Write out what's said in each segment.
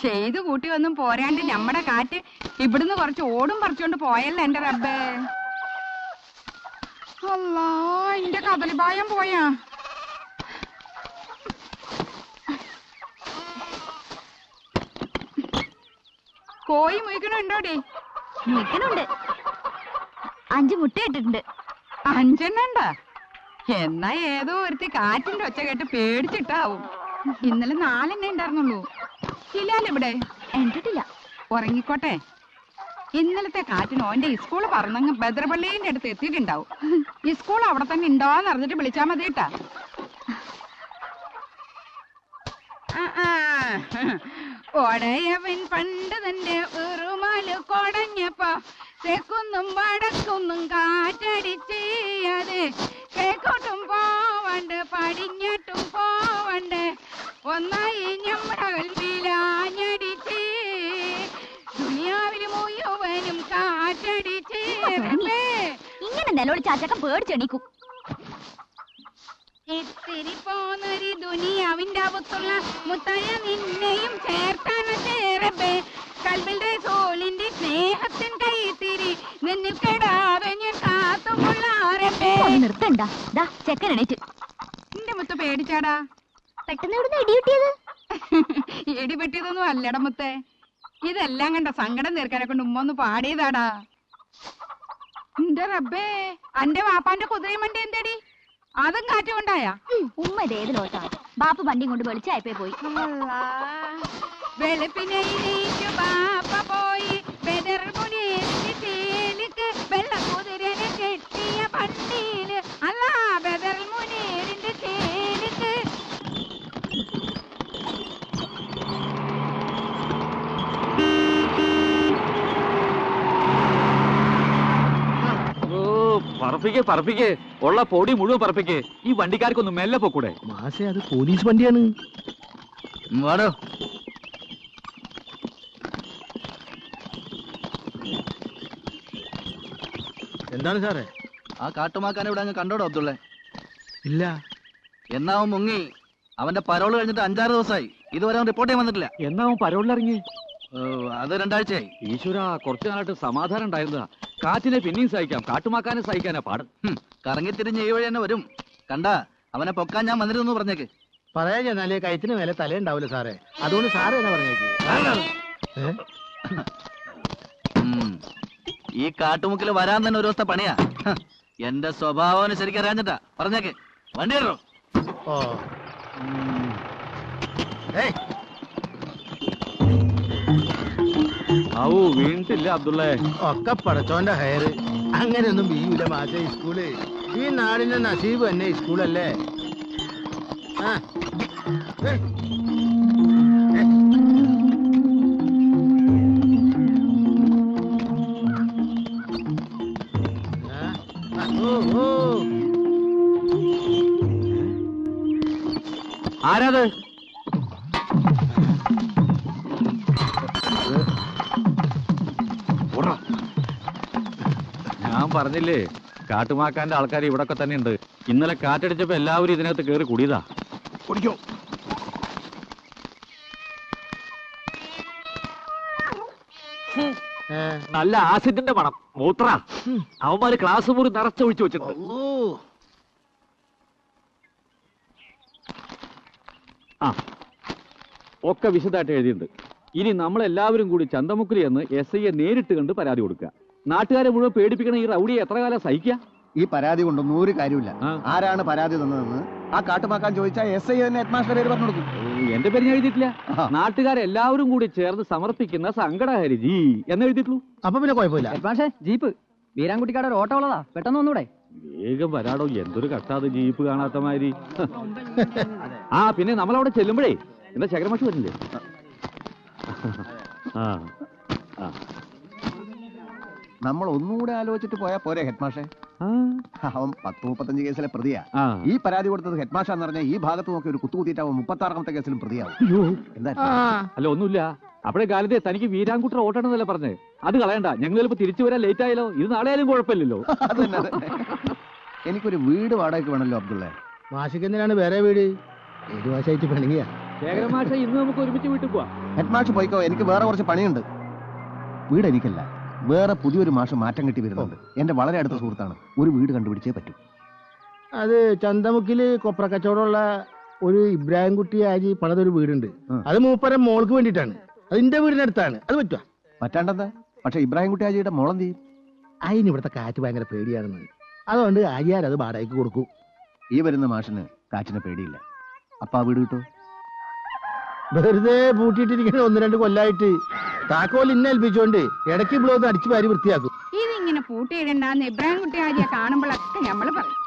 ചെയ്തു കൂട്ടി ഒന്നും പോരാണ്ട് നമ്മടെ കാറ്റ് ഇവിടുന്ന് കുറച്ച് ഓടും പറിച്ചോണ്ട് പോയല്ലോ എന്റെ റബ്ബേ? അല്ലാ എന്റെ കദളിപായം പോയാ. കോയി മുയിക്കണുണ്ടോടി? മുയിക്കണുണ്ട്. അഞ്ച് മുട്ട ഇട്ടിട്ടുണ്ട്. അഞ്ചെണ്ണണ്ട? എന്നാ ഏതോ ഒരുത്തി കാറ്റിന്റെ ഒച്ച കേട്ട് പേടിച്ചിട്ടാവും. ഇന്നലെ നാലെണ്ണ ഉണ്ടായിരുന്നുള്ളൂ. ഇല്ലാലിവിടെ എന്നിട്ടില്ല ഉറങ്ങിക്കോട്ടെ. ഇന്നലത്തെ കാറ്റിന് ഓന്റെ സ്കൂൾ പറന്നങ്ങ് ബദ്രപള്ളിന്റെ അടുത്ത് എത്തിയിട്ടുണ്ടാവും. ഈ സ്കൂൾ അവിടെ തന്നെ ഉണ്ടോന്ന് അറിഞ്ഞിട്ട് വിളിച്ചാ മതി കേട്ടാ ഒടയവൻ പണ്ട് തന്റെ ഉറുമാൽ കൊടഞ്ഞപ്പോ തെക്കുന്നും വടക്കുന്നും കാറ്റടിച്ച് അത് കേക്കോട്ടും പോവണ്ട് പടിഞ്ഞട്ടും പോവണ്ട്. ഒന്നായി മുഴുവനും കാറ്റടിച്ച്. ഇങ്ങനെ നിലവിളിച്ച് അച്ചക്കം പേടിച്ചെണീക്കും ഇത്തിരി പോന്നൊരു ദുനിയാവിന്റെ അകത്തുള്ള മുത്തയ നിന്നെയും ചേർത്താണ് ചേരബേ കൽബിന്റെ സോളിന്റെ സ്നേഹത്തിൻ കൈത്തിരി നിന്നിൽ കെടാതെ ഞാൻ നിർത്തണ്ട. എണീറ്റ്. എന്റെ മുത്ത് പേടിച്ചാടാ? പെട്ടെന്ന് ഇവിടുന്ന് ഇടി കിട്ടിയത്? ഇടിപെട്ടിയതൊന്നും അല്ലട മുത്തേ. ഇതെല്ലാം കണ്ട സങ്കടം തീർക്കാനെ കൊണ്ട് ഉമ്മ ഒന്ന് പാടിയതാടാ. എന്റെ റബ്ബേ അന്റെ വാപ്പാന്റെ കുതിരയും വണ്ടി എന്തേടി? അതും കാറ്റുകൊണ്ടായാ ഉമ്മ ഇത് ഏത് ലോട്ടാ ബാപ്പ വണ്ടിയും കൊണ്ട് വെളിച്ചായപ്പോ പോയി. വെളുപ്പിനെ ബാപ്പ പറപ്പിക്കേ പറപ്പിക്കേ. ഉള്ള പൊടി മുഴുവൻ പറപ്പിക്കേ. ഈ വണ്ടിക്കാർക്കൊന്ന് മെല്ലെ പോക്കൂടെ. മാസേ അത് പോലീസ് വണ്ടിയാണ്. വാടോ. എന്താണ് സാറേ? ആ കാട്ടുമാക്കാനെ ഇവിടെ അങ്ങ് കണ്ടോടോ അബ്ദുള്ളേ? ഇല്ല. എന്നാ അവൻ മുങ്ങി. അവന്റെ പരോൾ കഴിഞ്ഞിട്ട് അഞ്ചാറ് ദിവസമായി. ഇതുവരെ അവൻ റിപ്പോർട്ട് ചെയ്യാൻ വന്നിട്ടില്ല. എന്നാ അവൻ പരോളിലിറങ്ങി? അത് രണ്ടാഴ്ചയായി. ഈശ്വര കുറച്ചു നാളായിട്ട് സമാധാനം ഉണ്ടായിരുന്നതാ. കാറ്റിനെ പിന്നെയും സഹിക്കാം. കാട്ടുമാക്കാനെ സഹിക്കാനാ പാട്. കറങ്ങി തിരിഞ്ഞ് ഈ വഴി തന്നെ വരും. കണ്ട അവനെ പൊക്കാൻ ഞാൻ വന്നിരുന്നു പറഞ്ഞേക്ക്. പറയാൻ ചെന്നാലേ കയത്തിന് മേലെ തലയുണ്ടാവില്ല സാറേ. അതുകൊണ്ട് സാറേ തന്നെ പറഞ്ഞേക്ക്. ഈ കാട്ടുമുക്കിൽ വരാൻ തന്നെ ഒരു ദിവസത്തെ പണിയാ. എന്റെ സ്വഭാവം ശരിക്കും അറിയാഞ്ഞിട്ടാ. പറഞ്ഞേക്ക്. വണ്ടി ഓ. ഏയ് ഔ വീണിട്ടില്ല അബ്ദുള്ളേ. ഒക്കെ പടച്ചോന്റെ ഹയർ. അങ്ങനെയൊന്നും ബിയൂല മാഷ ഈ സ്കൂൾ ഈ നാടിന്റെ നസീബ് തന്നെ ഈ സ്കൂളല്ലേ? ആ. ആരാത്? പറഞ്ഞില്ലേ? കാട്ടുമാക്കാന്റെ ആൾക്കാർ ഇവിടൊക്കെ തന്നെ ഉണ്ട് ഇന്നലെ കാറ്റടിച്ചപ്പോ എല്ലാവരും ഇതിനകത്ത് കയറി കുടിയതാ. കുടിക്കോ. നല്ല ആസിഡിന്റെ മണം മൂത്ര. അവന്മാര് ക്ലാസ് മുറി നിറച്ചൊഴിച്ചു വെച്ചിട്ടുണ്ട്. ഓ ആ ഒക്കെ വിശദമായിട്ട് എഴുതിയിട്ടുണ്ട്. ഇനി നമ്മളെല്ലാവരും കൂടി ചന്തമുക്കിലി എന്ന് എസ് ഐയെ നേരിട്ട് കണ്ട് പരാതി കൊടുക്കുക. നാട്ടുകാരെ മുഴുവൻ പേടിപ്പിക്കണ ഈ റൗഡിയെ എത്ര കാലം സഹിക്കുക ഈ പരാതി കൊണ്ടൊന്നും ഒരു കാര്യമില്ല ആ. ആരാണ് പരാതി തന്നതെന്ന് ആ കാട്ടുമാക്കാൻ ചോദിച്ചാൽ എസ് ഐ തന്നെ ഹെഡ്മാസ്റ്റർ പേര് പറഞ്ഞു കൊടുക്കും. എന്റെ പേര് ഞാൻ എഴുതിയിട്ടില്ല. ആഹാ. നാട്ടുകാരെല്ലാവരും കൂടി ചേർന്ന് സമർപ്പിക്കുന്ന സങ്കടഹരി ജി എന്ന് എഴുതിയിട്ടുള്ളൂ. അപ്പൊ പിന്നെ കുഴപ്പമില്ല. പക്ഷേ ജീപ്പ്. വീരാൻകുട്ടിക്കാട് ഒരു ഓട്ടോ ഉള്ളതാ. പെട്ടെന്ന് ഒന്നൂടെ വേഗം വരാടോ എന്തൊരു കട്ടാത് ജീപ്പ് കാണാത്ത മാതിരി. ആ പിന്നെ നമ്മളവിടെ ചെല്ലുമ്പോഴേ എന്താ ശകരമാഷ് വരുന്നില്ലേ? ആ ആ. നമ്മൾ ഒന്നുകൂടെ ആലോചിച്ചിട്ട് പോയാൽ പോരെ ഹെഡ്മാഷെ. ആ. അവൻ പത്ത് മുപ്പത്തഞ്ച് കേസിലെ പ്രതിയാ. ഈ പരാതി കൊടുത്തത് ഹെഡ്മാഷ എന്ന് പറഞ്ഞാൽ ഈ ഭാഗത്ത് നോക്കി ഒരു കുത്തുകുത്തിയിട്ട് അവൻ മുപ്പത്താറാമത്തെ കേസിലും പ്രതിയാവും. അയ്യോ. എന്താ അല്ല ഒന്നുമില്ല. അവിടെ കാലത്തെ തനിക്ക് വീരാൻകുട്ടർ ഓട്ടണമെന്നല്ലേ പറഞ്ഞേ? അത് കളയണ്ട. ഞങ്ങൾ ചിലപ്പോ തിരിച്ചു വരാൻ ലേറ്റ് ആയാലോ? ഇത് നാളെ ആയാലും കുഴപ്പമില്ലല്ലോ. എനിക്കൊരു വീട് വാടകയ്ക്ക് വേണമല്ലോ അബ്ദുള്ള. മാഷിക്ക് എന്തിനാണ് വേറെ വീട്? ഏത് മാഷായിട്ട് പണിയാ? ശേഖരമാഷ ഇന്ന് നമുക്ക് ഒരുമിച്ച് വീട്ടിൽ പോവാം. ഹെഡ്മാഷ് പോയിക്കോ എനിക്ക് വേറെ കുറച്ച് പണിയുണ്ട്. വീട് എനിക്കല്ല. വേറെ പുതിയൊരു മാഷ് മാറ്റം കിട്ടി വരുന്നുണ്ട്. എന്റെ വളരെ അടുത്ത സുഹൃത്താണ്. ഒരു വീട് കണ്ടുപിടിച്ചേ പറ്റൂ. അത് ചന്തമുക്കിൽ കൊപ്ര കച്ചവടമുള്ള ഒരു ഇബ്രാഹിം കുട്ടി ആജി പണിതൊരു വീടുണ്ട്. അത് മൂപ്പരം മോൾക്ക് വേണ്ടിയിട്ടാണ്. അതിന്റെ വീടിനടുത്താണ്. അത് പറ്റുക പറ്റാണ്ടെന്താ? പക്ഷെ ഇബ്രാഹിം കുട്ടി ആജിയുടെ മോളം തീ അതിന് ഇവിടുത്തെ കാറ്റ് ഭയങ്കര പേടിയാണെന്ന്. അതുകൊണ്ട് ആര്യാരത് അത് വാടകയ്ക്ക് കൊടുക്കും. ഈ വരുന്ന മാഷിന് കാറ്റിനെ പേടിയില്ല. അപ്പൊ ആ വീട് കിട്ടോ വെറുതെ പൂട്ടിയിട്ടിരിക്കുന്ന ഒന്ന് രണ്ട് കൊല്ലായിട്ട്. താക്കോൽ ഇന്നെ ഏൽപ്പിച്ചോണ്ട് ഇടയ്ക്ക് ബ്ലോക്ക് അടിച്ചു വാരി വൃത്തിയാക്കും. ഇതിങ്ങനെ പൂട്ടിയിടണ്ടെന്ന് ഇബ്രാഹിം കുട്ടി ആര്യ കാണുമ്പോഴൊക്കെ ഞമ്മൾ പറയും.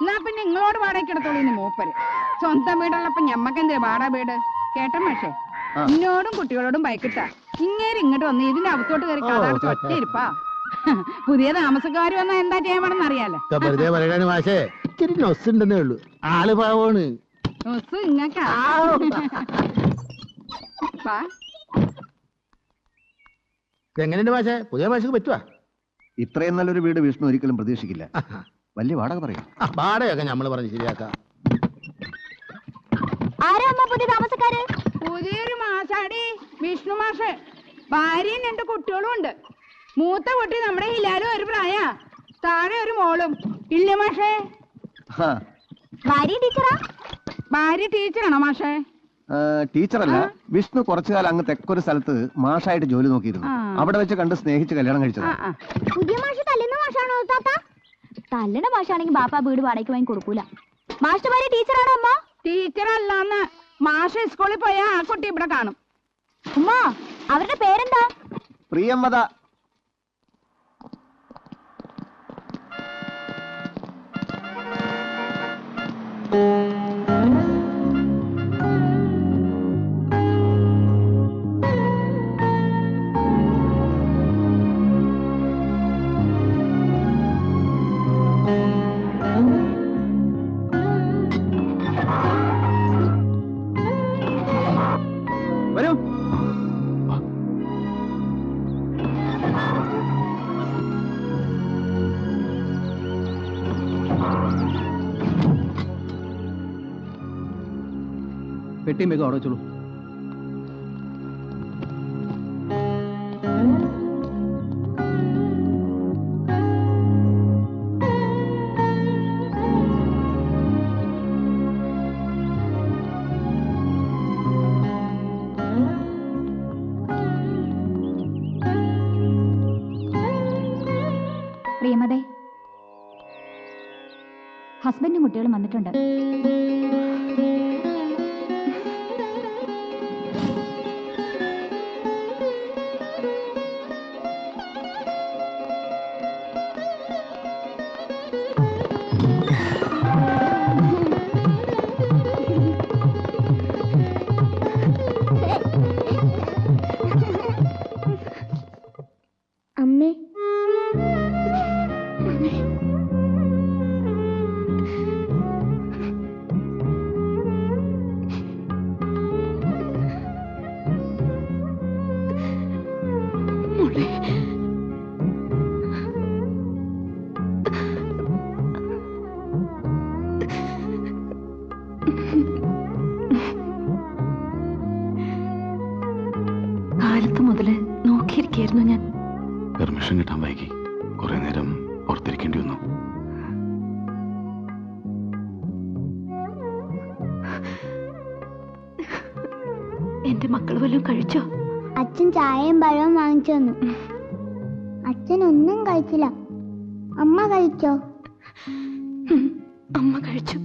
എന്നാ പിന്നെ നിങ്ങളോട് വാടകയ്ക്കിടത്തോളൂ ഇനി മൂപ്പര്. സ്വന്തം വീടുള്ളപ്പോ ഞമ്മക്കെന്തേ വാടാ വീട്? കേട്ട മാഷേ. എന്നോടും കുട്ടികളോടും ബൈക്കിട്ട. ഇങ്ങേര് ഇങ്ങോട്ട് വന്ന് ഇതിന്റെ അകത്തോട്ട് കയറി കഥാടച്ച് ഒറ്റ ഇരിപ്പാ. പുതിയ താമസക്കാർ വന്നാ എന്താ ചെയ്യണമെന്ന് അറിയാലോ. വെറുതെ പറയണ മാഷേ. ഇത്തിരി നൊസ് ഉണ്ടെന്നേ ഉള്ളൂ. ആൾ പാവമാണ്. ഒസ് ഇങ്ങക്കാ വാ. എങ്ങനെയുണ്ട് മാഷെ? പുതിയ മാഷക്ക് പറ്റുവാ? ഇത്രയും നല്ലൊരു വീട് വിഷ്ണു ഒരിക്കലും പ്രതീക്ഷിക്കില്ല. വലിയ വാടക പറയും. ആ, വാടകയൊക്കെ നമ്മൾ പറഞ്ഞ് ശരിയാക്കാം. ആരാ അമ്മ പുതിയ താമസക്കാര്? പുതിയൊരു മാസാടി വിഷ്ണു മാഷ്. ഭാര്യയും രണ്ട് കുട്ടികളും ഉണ്ട്. മൂത്ത കുട്ടി നമ്മുടെ ഹിലാലും ഒരു പ്രായ. താഴെ ഒരു മോളും. ഇല്ല മാഷേ? ഭാര്യ ടീച്ചറാ? ഭാര്യ ടീച്ചറാണോ മാഷേ? ടീച്ചറല്ല. വിഷ്ണു കുറച്ചു കാലം അങ്ങ് തെക്കൊരു സ്ഥലത്ത് മാഷായിട്ട് ജോലി നോക്കിയിരുന്നു. അവിടെ വെച്ച് കണ്ട് സ്നേഹിച്ച് കല്യാണം കഴിച്ചത്. പുതിയ മാഷ് തല്ലുന്ന മാഷാണോ താത്ത? തല്ലണ മാഷാണെങ്കിൽ ബാപ്പ വീട് വാടകയ്ക്ക് വാങ്ങി കൊടുക്കൂല. മാഷ് ഭാര്യ ടീച്ചറാണോ അമ്മ? ടീച്ചറല്ലാന്ന് മാഷ് സ്കൂളിൽ പോയാ ആ കുട്ടി ഇവിടെ കാണും. ഉമ്മ അവരുടെ പേരെന്താ? പ്രിയംവദ പെട്ടിയും വേഗം അവിടെ വെച്ചോളൂ. ഹസ്ബൻഡും കുട്ടികളും വന്നിട്ടുണ്ട്. നോക്കിയിരിക്കായിരുന്നു ഞാൻ? പെർമിഷൻ കിട്ടാൻ വൈകി. കുറെ നേരം പുറത്തിരിക്കേണ്ടി വന്നു. എന്റെ മക്കൾ വല്ലതും കഴിച്ചോ? അച്ഛൻ ചായയും പഴവും വാങ്ങിച്ചു തന്നു. അച്ഛൻ ഒന്നും കഴിച്ചില്ല. അമ്മ കഴിച്ചോ? അമ്മ കഴിച്ചു.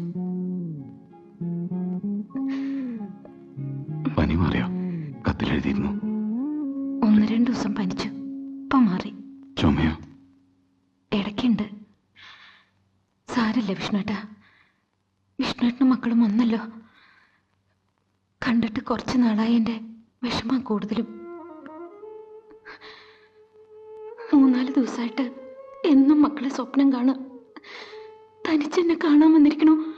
പനി മാറിയോ? കത്തിലെഴുതിയിരുന്നു രണ്ടു ദിവസം പനിച്ചു ഇപ്പൊ മാറി. ചുമയോ? ഇടയ്ക്കുണ്ട്. സാരല്ല വിഷ്ണുട്ട? വിഷ്ണുട്ടിനും മക്കളും ഒന്നല്ലോ കണ്ടിട്ട് കുറച്ച് നാളായി എന്റെ വിഷമം കൂടുതലും. മൂന്നാൽ ദിവസമായിട്ട് എന്നും മക്കളെ സ്വപ്നം കാണും. തനിച്ചെന്നെ കാണാൻ വന്നിരിക്കണു.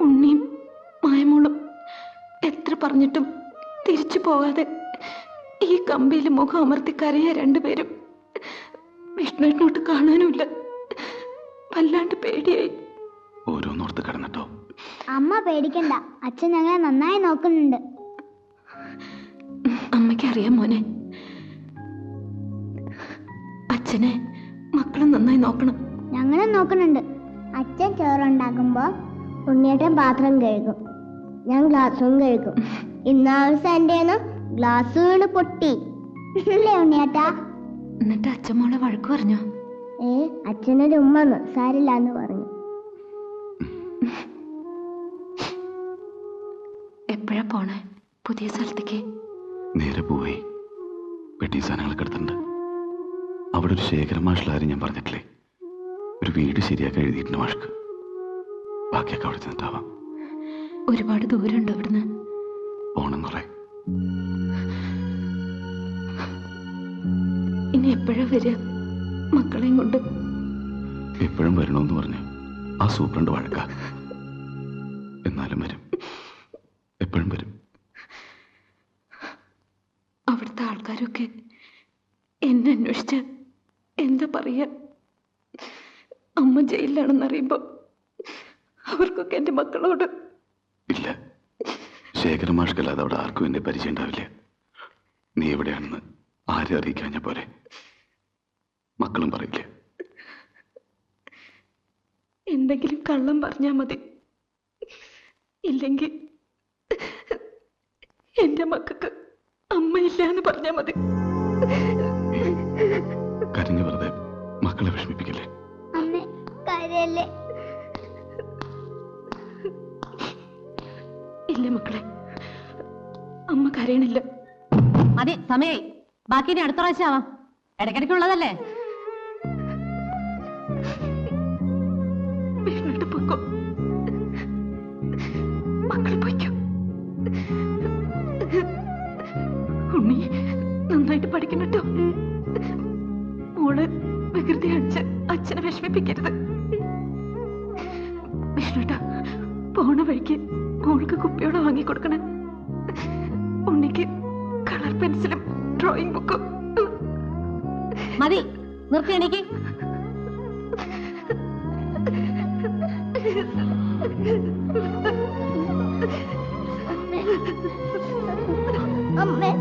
ഉണ്ണിയും മായമോളും എത്ര പറഞ്ഞിട്ടും തിരിച്ചു പോകാതെ ഈ കമ്പിയിൽ മുഖം അമർത്തി കരയ രണ്ടുപേരും. വിഷ്ണുവിനോട്ട് കാണാനുമില്ല. വല്ലാണ്ട് പേടിയായി. ഓരോന്നോർത്ത് കിടന്നിട്ടോ? അമ്മ പേടിക്കണ്ട. അച്ഛൻ ഞങ്ങളെ നന്നായി നോക്കുന്നുണ്ട്. അമ്മയ്ക്ക് അറിയാം മോനെ. അച്ഛനെ മക്കളും നന്നായി നോക്കണം. ഞങ്ങളും നോക്കുന്നുണ്ട്. അച്ഛൻ ചോറുണ്ടാക്കുമ്പോ ഉണ്ണിയേട്ടൻ പാത്രം കഴുകും. ഞാൻ ഗ്ലാസും കഴുകും. ഇന്നാവശ്യം എന്റെ ഗ്ലാസ് വീണ് പൊട്ടി. അല്ലേ ഉണ്ണിയേട്ടാ? എന്നിട്ട് അച്ഛമ്മോളെ വഴക്ക് പറഞ്ഞു? ഏ അച്ഛനൊരു ഉമ്മന്ന് സാരില്ല എന്ന് പറഞ്ഞു. എപ്പോഴാ പോണേ? പുതിയ സ്ഥലത്തേക്ക്? നേരെ പോയി. പെട്ടി സാധനങ്ങളൊക്കെ എടുത്തിട്ടുണ്ട്. അവിടെ ഒരു ശേഖരൻ മാഷിലാരും ഞാൻ പറഞ്ഞിട്ടില്ലേ? ഒരു വീട് ശരിയാക്കി എഴുതിയിട്ടുണ്ട് മാഷ്ക്ക്. ബാക്കിയൊക്കെ അവിടെ ചെന്നിട്ടാവാം. ഒരുപാട് ദൂരമുണ്ട് അവിടുന്ന് പോണം കുറെ. എപ്പോഴാ വരിക? മക്കളെയും കൊണ്ട്. എപ്പോഴും വരണമെന്ന് പറഞ്ഞു ആ സൂപ്രണ്ട് വഴക്ക. എന്നാലും വരും. എപ്പോഴും വരും. അവിടുത്തെ ആൾക്കാരൊക്കെ എന്നെ അന്വേഷിച്ച് എന്താ പറയുക അമ്മ ജയിലിലാണെന്നറിയുമ്പോ അവർക്കൊക്കെ എന്റെ മക്കളോട്. ഇല്ല. ശേഖരമാഷ്കല്ലാതെ അവിടെ ആർക്കും എന്നെ പരിചയം ഉണ്ടാവില്ല. നീ എവിടെയാണെന്ന് ആരെ അറിയിക്കാഞ്ഞ പോലെ മക്കളും പറയില്ലേ? എന്തെങ്കിലും കള്ളം പറഞ്ഞാ മതി. ഇല്ലെങ്കിൽ എന്റെ മക്കൾക്ക് അമ്മയില്ല എന്ന് പറഞ്ഞാ മതി. കരഞ്ഞു വെറുതെ മക്കളെ വിഷമിപ്പിക്കല്ലേ? അമ്മ കരയല്ലേ? ഇല്ല മക്കളെ അമ്മ കരയണില്ല. അതെ സമയായി. ബാക്കി ഇനി അടുത്ത പ്രാവശ്യം ആവാം. ഇടയ്ക്കിടയ്ക്കുള്ളതല്ലേ? മക്കൾ ഉണ്ണി നന്നായിട്ട് പഠിക്കണം കേട്ടോ. മോൾ വികൃതി അടിച്ച് അച്ഛനെ വിഷമിപ്പിക്കരുത്. നിർത്തി എണീക്ക് അമ്മേ